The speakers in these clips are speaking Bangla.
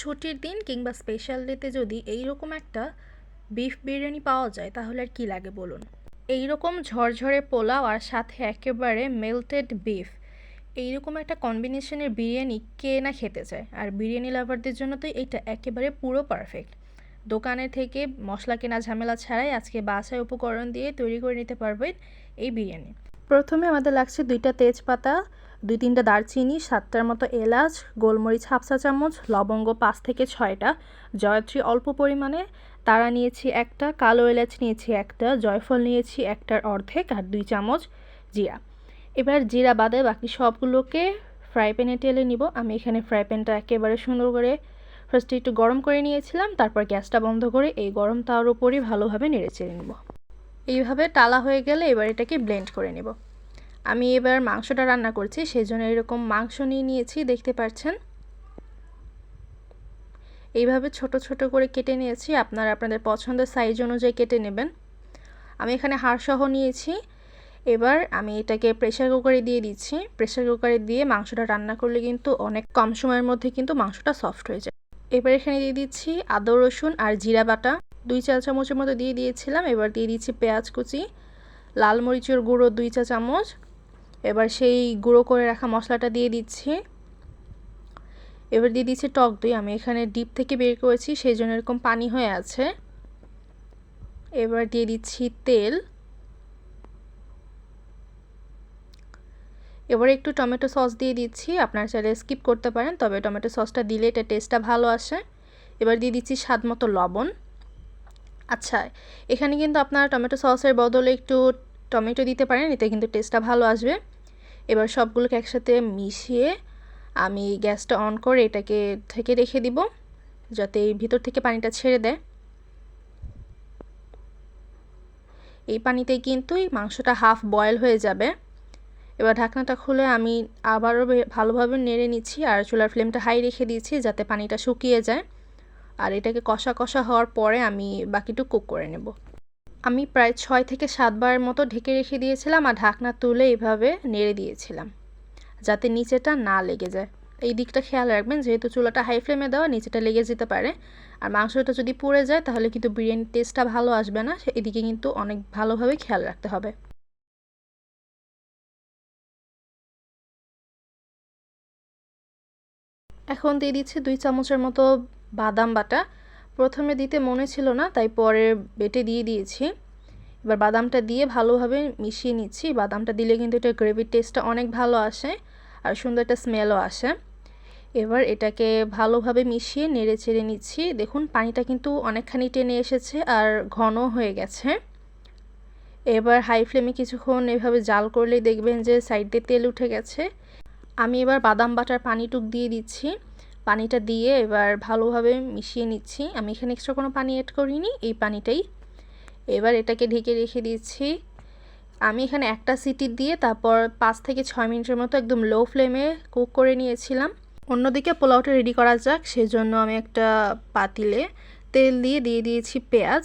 ছুটির দিন কিংবা স্পেশাল ডেতে যদি এই রকম একটা বিফ বিরিয়ানি পাওয়া যায়, তাহলে আর কী লাগে বলুন? এই রকম ঝরঝরে পোলাও আর সাথে একেবারে মেল্টেড বিফ এইরকম একটা কম্বিনেশনের বিরিয়ানি কে না খেতে চায়? আর বিরিয়ানি লাভারদের জন্য তো এটা একেবারে পুরো পারফেক্ট দোকানে থেকে মশলা কেনা ঝামেলা ছাড়াই আজকে বাসায় উপকরণ দিয়ে তৈরি করে নিতে পারবেন এই বিরিয়ানি। প্রথমে আমাদের লাগছে দুইটা তেজপাতা দুই তিনটা দারচিনি, সাতটার মতো এলাচ, গোলমরিচ হাফ চা চামচ, লবঙ্গ পাঁচ থেকে ছয়টা। জয়ত্রী অল্প পরিমাণে, তারা নিয়েছি একটা, কালো এলাচ নিয়েছি একটা, জয়ফল নিয়েছি একটার অর্ধেক আর দুই চামচ জিরা। এবার জিরা বাদে বাকি সবগুলোকে ফ্রাই প্যানে টেলে নিব। আমি এখানে ফ্রাই প্যানটা একেবারে সুন্দর করে ফার্স্টে একটু গরম করে নিয়েছিলাম, তারপর গ্যাসটা বন্ধ করে এই গরম তাওয়ার উপরই ভালোভাবে নেড়ে চেড়ে নেব। এইভাবে টালা হয়ে গেলে এবার এটাকে ব্লেন্ড করে নেব। আমি এবার মাংসটা রান্না করছি সেই জন্য এরকম মাংস নিয়ে নিয়েছি, দেখতে পাচ্ছেন? এইভাবে ছোট ছোট করে কেটে নিয়েছি, আপনারা আপনাদের পছন্দের সাইজ অনুযায়ী কেটে নেবেন। আমি এখানে হাড়সহ নিয়েছি, এবার আমি এটাকে প্রেশার কুকারে দিয়ে দিচ্ছি। প্রেশার কুকারে দিয়ে মাংসটা রান্না করলে কিন্তু অনেক কম সময়ের মধ্যে কিন্তু মাংসটা সফট হয়ে যায়। এবার এখানে দিয়ে দিচ্ছি আদা, রসুন আর জিরা বাটা। দুই চা চামচের মতো দিয়ে দিয়েছিলাম, এবার দিয়ে দিচ্ছি পেঁয়াজ কুচি, লাল মরিচের গুঁড়ো দুই চা চামচ এবার সেই গুঁড়ো করে রাখা মশলাটা দিয়ে দিচ্ছি। এবার দিয়ে দিচ্ছি টক দই। আমি এখানে ডিপ থেকে বের করেছি, সেই জন্য এরকম পানি হয়ে আছে। এবার দিয়ে দিচ্ছি তেল। এবার একটু টমেটো সস দিয়ে দিচ্ছি। আপনার চাইলে স্কিপ করতে পারেন, তবে টমেটো সসটা দিলে এটা টেস্টটা ভালো আসে। এবার দিয়ে দিচ্ছি স্বাদ মতো লবণ। আচ্ছা এখানে কিন্তু আপনারা টমেটো সসের বদলে একটু টমেটো দিতে পারেন, এতে কিন্তু টেস্টটা ভালো আসবে। এবার সবগুলোকে একসাথে মিশিয়ে আমি গ্যাসটা অন করে এটাকে থেকে রেখে দিব, যাতে ভিতর থেকে পানিটা ছেড়ে দেয়। এই পানিতে কিন্তু মাংসটা হাফ বয়েল হয়ে যাবে। এবার ঢাকনাটা খুলে আমি আবারও ভালোভাবে নেড়ে নিচ্ছি আর চুলার ফ্লেমটা হাই রেখে দিয়েছি যাতে পানিটা শুকিয়ে যায়। আর এটাকে কষা কষা হওয়ার পরে আমি বাকিটুকু কুক করে নেব। আমি প্রায় ছয় থেকে সাতবারের মতো ঢেকে রেখে দিয়েছিলাম আর ঢাকনা তুলে এইভাবে নেড়ে দিয়েছিলাম, যাতে নিচেটা না লেগে যায়। এই দিকটা খেয়াল রাখবেন, যেহেতু চুলাটা হাই ফ্লেমে দেওয়া, নিচেটা লেগে যেতে পারে। আর মাংসটা যদি পুড়ে যায়, তাহলে কিন্তু বিরিয়ানির টেস্টটা ভালো আসবে না। এদিকে কিন্তু অনেক ভালোভাবে খেয়াল রাখতে হবে। এখন দিয়ে দিচ্ছি দুই চামচের মতো বাদাম বাটা। প্রথমে দিতে মনে ছিল না, তাই পরে বেটে দিয়ে দিয়েছি। এবার বাদামটা দিয়ে ভালোভাবে মিশিয়ে নিচ্ছি। বাদামটা দিলে কিন্তু এটা গ্রেভির টেস্টটা অনেক ভালো আসে আর সুন্দর একটা স্মেলও আসে। এবার এটাকে ভালোভাবে মিশিয়ে নেড়ে চেড়ে নিচ্ছি। দেখুন, পানিটা কিন্তু অনেকখানি টেনে এসেছে আর ঘন হয়ে গেছে। এবার হাই ফ্লেমে কিছুক্ষণ এভাবে জাল করলেই দেখবেন যে সাইড দিয়ে তেল উঠে গেছে। আমি এবার বাদাম বাটার পানিটুক দিয়ে দিচ্ছি। পানিটা দিয়ে এবার ভালোভাবে মিশিয়ে নিচ্ছি। আমি এখানে এক্সট্রা কোনো পানি অ্যাড করিনি, এই পানিটাই। এবার এটাকে ঢেকে রেখে দিচ্ছি। আমি এখানে একটা সিটি দিয়ে তারপর পাঁচ থেকে ছয় মিনিটের মতো একদম লো ফ্লেমে কুক করে নিয়েছিলাম। অন্যদিকে পোলাওটা রেডি করা যাক, সেজন্য আমি একটা পাতিলে তেল দিয়ে দিয়ে দিয়েছি পেঁয়াজ।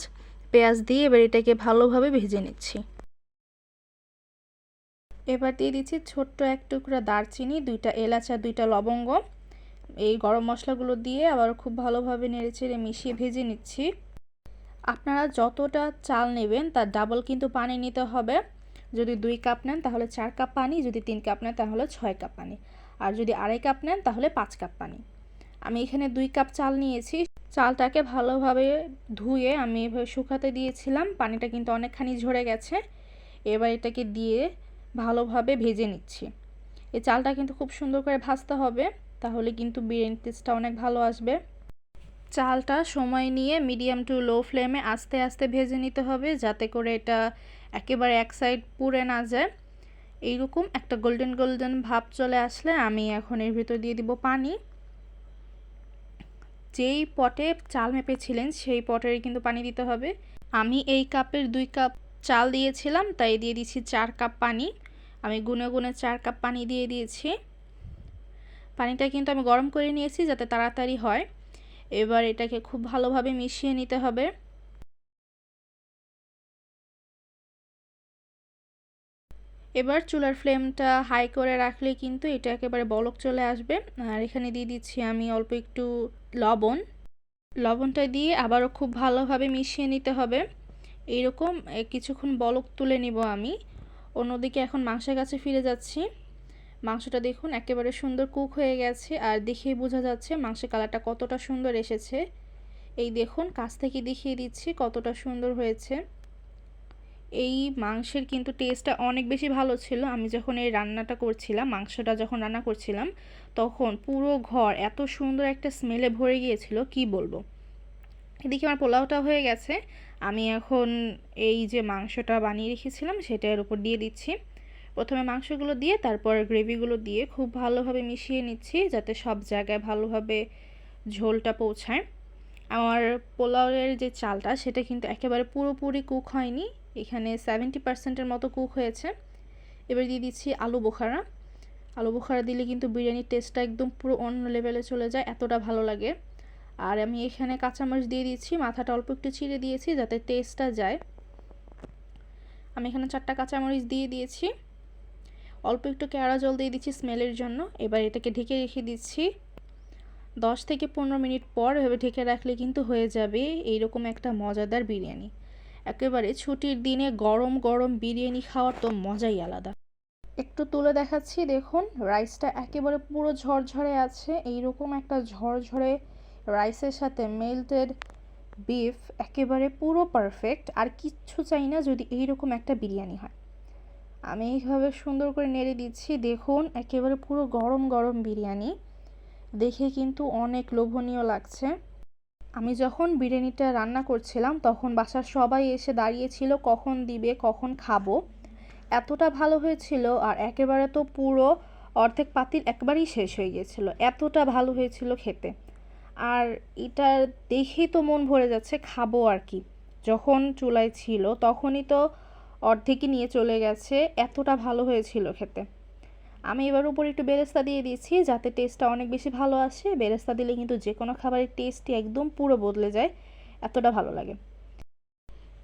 পেঁয়াজ দিয়ে এবার এটাকে ভালোভাবে ভেজে নিচ্ছি। এবার দিয়ে দিচ্ছি ছোট্ট এক টুকরা দারচিনি, দুইটা এলাচ আর দুইটা লবঙ্গ। এই গরম মশলাগুলো দিয়ে আবার খুব ভালোভাবে নেড়েচেড়ে মিশিয়ে ভেজে নিচ্ছি। আপনারা যতটা চাল নেবেন তার ডাবল কিন্তু পানি নিতে হবে। যদি দুই কাপ নেন তাহলে চার কাপ পানি, যদি তিন কাপ নেন তাহলে ছয় কাপ পানি। আর যদি আড়াই কাপ নেন তাহলে পাঁচ কাপ পানি। আমি এখানে দুই কাপ চাল নিয়েছি। চালটাকে ভালোভাবে ধুয়ে আমি এভাবে শুকাতে দিয়েছিলাম। পানিটা কিন্তু অনেকখানি ঝরে গেছে। এবার এটাকে দিয়ে ভালোভাবে ভেজে নিচ্ছি। এই চালটা কিন্তু খুব সুন্দর করে ভাজতে হবে। তাহলে কিন্তু বিরিয়ানি টেস্টটা অনেক ভালো আসবে। চালটা সময় নিয়ে মিডিয়াম টু লো ফ্লেমে আস্তে আস্তে ভেজে নিতে হবে যাতে করে এটা একেবারে এক সাইড পুড়ে না যায়। এইরকম একটা গোল্ডেন গোল্ডেন ভাব চলে আসলে আমি এখন এর ভিতর দিয়ে দিব পানি। যেই পটে চাল মেপেছিলেন সেই পটেরই কিন্তু পানি দিতে হবে। আমি এই কাপের দুই কাপ চাল দিয়েছিলাম, তাই দিয়ে দিচ্ছি চার কাপ পানি। আমি গুনে গুনে চার কাপ পানি দিয়ে দিয়েছি। পানিটা কিন্তু আমি গরম করে নিয়েছি যাতে তাড়াতাড়ি হয়। এবার এটাকে খুব ভালোভাবে মিশিয়ে নিতে হবে। এবার চুলার ফ্লেমটা হাই করে রাখলে কিন্তু এটা একেবারে বলক চলে আসবে। আর এখানে দিয়ে দিচ্ছি আমি অল্প একটু লবণ। লবণটা দিয়ে আবারও খুব ভালোভাবে মিশিয়ে নিতে হবে। এইরকম কিছুক্ষণ বলক তুলে নিব আমি। অন্যদিকে এখন মাংসের কাছে ফিরে যাচ্ছি। মাংসটা দেখুন, একেবারে সুন্দর কুক হয়ে গেছে আর দেখেই বোঝা যাচ্ছে মাংসের কালারটা কতটা সুন্দর এসেছে। এই দেখুন, কাছ থেকে দেখিয়ে দিচ্ছি কতটা সুন্দর হয়েছে। এই মাংসের কিন্তু টেস্টটা অনেক বেশি ভালো ছিল। আমি যখন এই রান্নাটা করছিলাম, মাংসটা যখন রান্না করছিলাম, তখন পুরো ঘর এত সুন্দর একটা স্মেলে ভরে গিয়েছিল, কি বলব? এদিকে আমার পোলাওটা হয়ে গেছে। আমি এখন এই যে মাংসটা বানিয়ে রেখেছিলাম, সেটার উপর দিয়ে দিচ্ছি। প্রথমে মাংসগুলো দিয়ে, তারপর গ্রেভিগুলো দিয়ে খুব ভালোভাবে মিশিয়ে নিচ্ছি যাতে সব জায়গায় ভালোভাবে ঝোলটা পৌঁছায়। আমার পোলাওয়ের যে চালটা, সেটা কিন্তু একেবারে পুরোপুরি কুক হয়নি। এখানে সেভেন্টি পার্সেন্টের মতো কুক হয়েছে। এবার দিয়ে দিচ্ছি আলু বোখারা। আলু বোখারা দিলে কিন্তু বিরিয়ানির টেস্টটা একদম পুরো অন্য লেভেলে চলে যায়, এতটা ভালো লাগে। আর আমি এখানে কাঁচামরিচ দিয়ে দিচ্ছি, মাথাটা অল্প একটু ছিঁড়ে দিয়েছি যাতে টেস্টটা যায়। আমি এখানে চারটা কাঁচামরিচ দিয়ে দিয়েছি। অল্প একটু কেওড়া জল দিয়ে দিচ্ছি স্মেলের জন্য। এবার এটাকে ঢেকে রেখে দিচ্ছি। দশ থেকে পনেরো মিনিট পর এভাবে ঢেকে রাখলে কিন্তু হয়ে যাবে এইরকম একটা মজাদার বিরিয়ানি। একেবারে ছুটির দিনে গরম গরম বিরিয়ানি খাওয়ার তো মজাই আলাদা। একটু তুলে দেখাচ্ছি, দেখুন, রাইসটা একেবারে পুরো ঝরঝরে আছে। এইরকম একটা ঝরঝরে রাইসের সাথে মেল্টেড বিফ একেবারে পুরো পারফেক্ট আর কিচ্ছু চাই না যদি এইরকম একটা বিরিয়ানি হয়। আমি এইভাবে সুন্দর করে নেড়ে দিচ্ছি। দেখুন, একেবারে পুরো গরম গরম বিরিয়ানি। দেখে কিন্তু অনেক লোভনীয় লাগছে। আমি যখন বিরিয়ানিটা রান্না করছিলাম, তখন বাসার সবাই এসে দাঁড়িয়েছিল কখন দিবে, কখন খাব। এতটা ভালো হয়েছিল আর একেবারে তো পুরো অর্ধেক পাতিল একবারেই শেষ হয়ে গিয়েছিল। এতটা ভালো হয়েছিল খেতে। আর এটা দেখেই তো মন ভরে যাচ্ছে, খাব আর কি। যখন চুলায় ছিল, তখনই তো অর্ধেকই নিয়ে চলে গেছে, এতটা ভালো হয়েছিল খেতে। আমি এবার উপরে একটু বেরেস্তা দিয়ে দিয়েছি, যাতে টেস্টটা অনেক বেশি ভালো আসে। বেরেস্তা দিলে কিন্তু যে কোনো খাবারের টেস্টই একদম পুরো বদলে যায়, এতটা ভালো লাগে।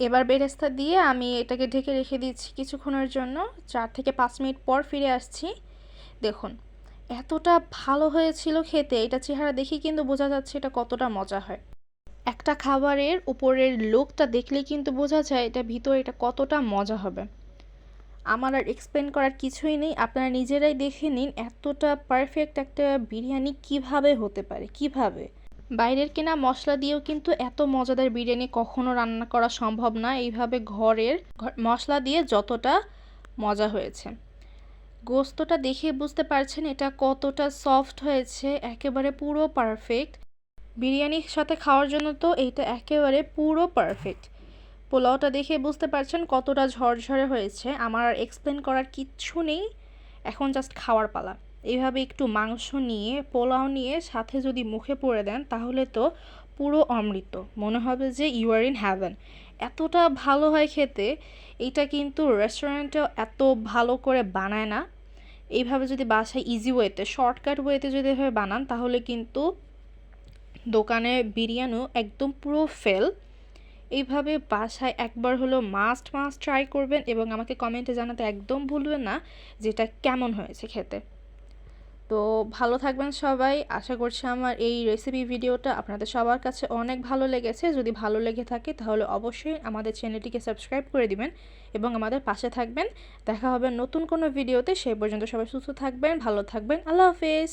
এবার বেরেস্তা দিয়ে আমি এটাকে ঢেকে রেখে দিচ্ছি কিছুক্ষণের জন্য, চার থেকে পাঁচ মিনিট পর ফিরে আসছি। দেখুন, এতটা ভালো হয়েছিল খেতে, এটা চেহারা দেখি কিন্তু বোঝা যাচ্ছে এটা কতটা মজা হয়। একটা খাবারের উপরের লোকটা দেখলে কিন্তু বোঝা যায় এটা ভিতরে এটা কতটা মজা হবে। আমার আর এক্সপ্লেন করার কিছুই নেই। আপনারা নিজেরাই দেখে নিন এতটা পারফেক্ট একটা বিরিয়ানি কীভাবে হতে পারে, কীভাবে। বাইরের কেনা মশলা দিয়েও কিন্তু এত মজাদার বিরিয়ানি কখনো রান্না করা সম্ভব না। এইভাবে ঘরের মশলা দিয়ে যতটা মজা হয়েছে। গোস্তটা দেখে বুঝতে পারছেন এটা কতটা সফট হয়েছে, একেবারে পুরো পারফেক্ট বিরিয়ানির সাথে খাওয়ার জন্য তো এইটা একেবারে পুরো পারফেক্ট পোলাওটা দেখে বুঝতে পারছেন কতটা ঝরঝরে হয়েছে। আমার আর এক্সপ্লেন করার কিচ্ছু নেই। এখন জাস্ট খাওয়ার পালা। এইভাবে একটু মাংস নিয়ে, পোলাও নিয়ে সাথে যদি মুখে পড়ে দেন, তাহলে তো পুরো অমৃত। মনে হবে যে ইউ আর ইন হ্যাভেন এতটা ভালো হয় খেতে এটা কিন্তু রেস্টুরেন্টেও এত ভালো করে বানায় না। এইভাবে যদি বাসায় ইজি ওয়েতে শর্টকাট ওয়েতে যদি এভাবে বানান, তাহলে কিন্তু দোকানে বিরিয়ানিও একদম পুরো ফেল। এইভাবে বাসায় একবার হলো মাস্ট মাস্ট ট্রাই করবেন এবং আমাকে কমেন্টে জানাতে একদম ভুলবেন না যেটা কেমন হয়েছে খেতে। তো ভালো থাকবেন সবাই। আশা করছি আমার এই রেসিপি ভিডিওটা আপনাদের সবার কাছে অনেক ভালো লেগেছে। যদি ভালো লেগে থাকে তাহলে অবশ্যই আমাদের চ্যানেলটিকে সাবস্ক্রাইব করে দিবেন এবং আমাদের পাশে থাকবেন। দেখা হবে নতুন কোনো ভিডিওতে। সেই পর্যন্ত সবাই সুস্থ থাকবেন, ভালো থাকবেন। আল্লাহ হাফেজ।